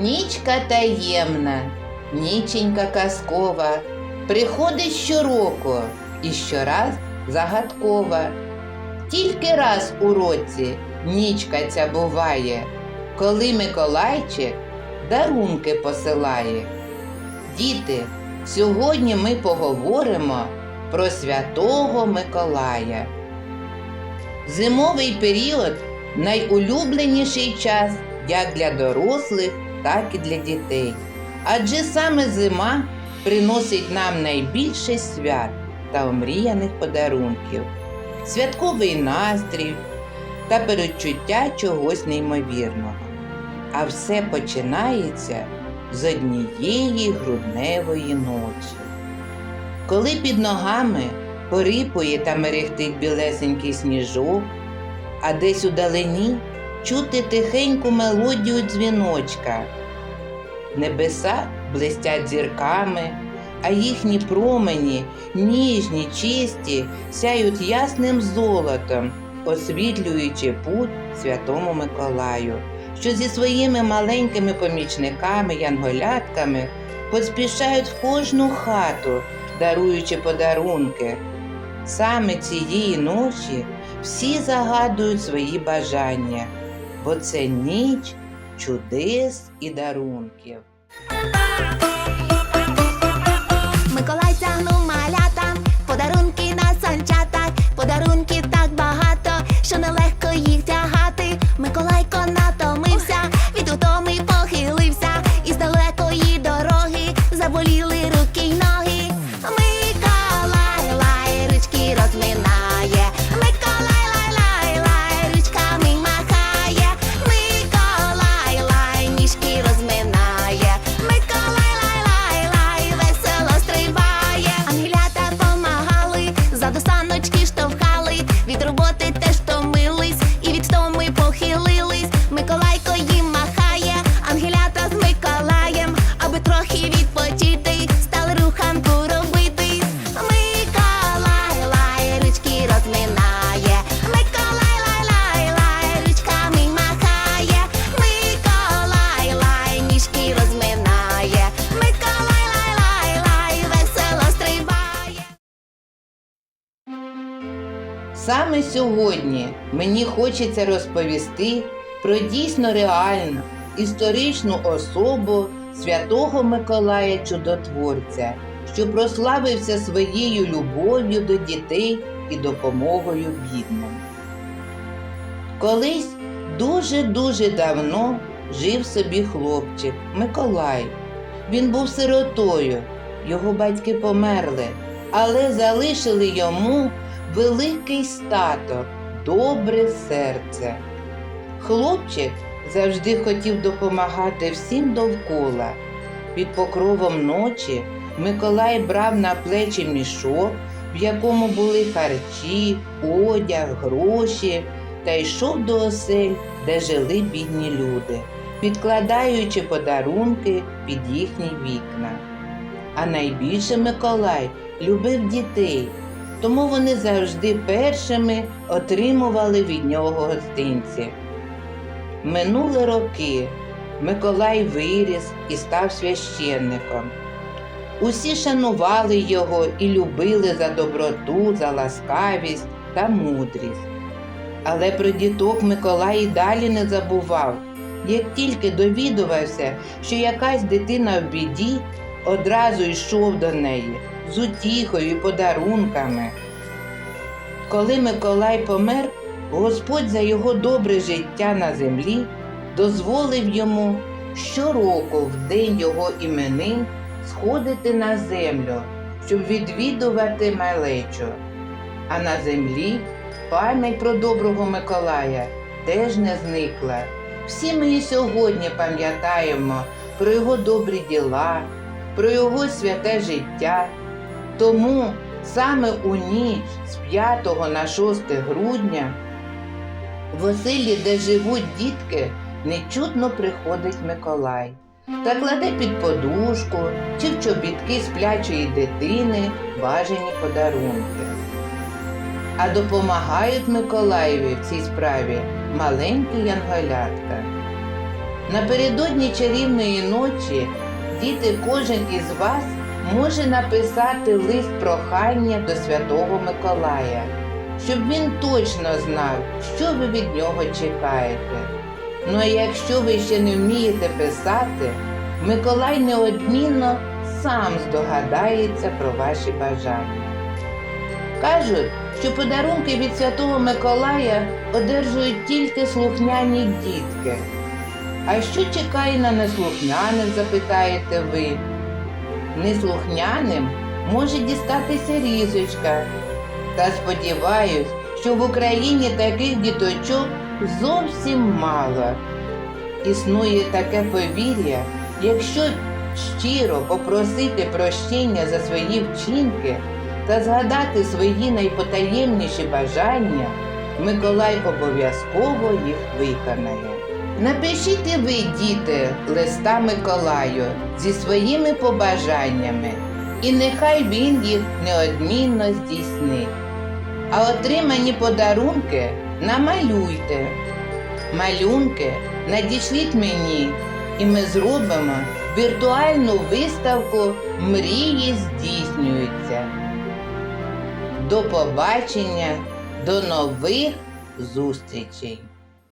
Нічка таємна, ніченька казкова, приходить щороку і щораз загадкова. Тільки раз у році нічка ця буває, коли Миколайчик дарунки посилає. Діти, сьогодні ми поговоримо про святого Миколая. Зимовий період найулюбленіший час як для дорослих, так і для дітей. Адже саме зима приносить нам найбільше свят та омріяних подарунків, святковий настрій та передчуття чогось неймовірного. А все починається з однієї грудневої ночі. Коли під ногами порипує та мерехтить білесенький сніжок, а десь у далині чути тихеньку мелодію дзвіночка. Небеса блистять зірками, а їхні промені, ніжні, чисті, сяють ясним золотом, освітлюючи путь святому Миколаю, що зі своїми маленькими помічниками, янголятками поспішають в кожну хату, даруючи подарунки. Саме цієї ночі всі загадують свої бажання, бо це ніч чудес і дарунків. Саме сьогодні мені хочеться розповісти про дійсно реальну історичну особу святого Миколая Чудотворця, що прославився своєю любов'ю до дітей і допомогою бідним. Колись дуже-дуже давно жив собі хлопчик Миколай. Він був сиротою, його батьки померли, але залишили йому великий статок, добре серце. Хлопчик завжди хотів допомагати всім довкола. Під покровом ночі Миколай брав на плечі мішок, в якому були харчі, одяг, гроші, та йшов до осель, де жили бідні люди, підкладаючи подарунки під їхні вікна. А найбільше Миколай любив дітей, тому вони завжди першими отримували від нього гостинці. Минули роки. Миколай виріс і став священником. Усі шанували його і любили за доброту, за ласкавість та мудрість. Але про діток Миколай і далі не забував. Як тільки довідувався, що якась дитина в біді, одразу йшов до неї з утіхою і подарунками. Коли Миколай помер, Господь за його добре життя на землі дозволив йому щороку в день його іменин сходити на землю, щоб відвідувати малечу. А на землі пам'ять про доброго Миколая теж не зникла. Всі ми і сьогодні пам'ятаємо про його добрі діла, про його святе життя. Тому саме у ніч з 5 на 6 грудня в оселі, де живуть дітки, нечутно приходить Миколай та кладе під подушку чи в чобітки сплячої дитини бажані подарунки. А допомагають Миколаєві в цій справі маленькі янголятка. Напередодні чарівної ночі діти кожен із вас може написати лист прохання до Святого Миколая, щоб він точно знав, що ви від нього чекаєте. Ну а якщо ви ще не вмієте писати, Миколай неодмінно сам здогадається про ваші бажання. Кажуть, що подарунки від Святого Миколая одержують тільки слухняні дітки. А що чекає на неслухняних, запитаєте ви? Неслухняним може дістатися різочка. Та сподіваюсь, що в Україні таких діточок зовсім мало. Існує таке повір'я, якщо щиро попросити прощення за свої вчинки та згадати свої найпотаємніші бажання, Миколай обов'язково їх виконає. Напишіть і ви, діти, листа Миколаю зі своїми побажаннями, і нехай він їх неодмінно здійснить. А отримані подарунки намалюйте. Малюнки надішліть мені, і ми зробимо віртуальну виставку Мрії здійснюються. До побачення, до нових зустрічей!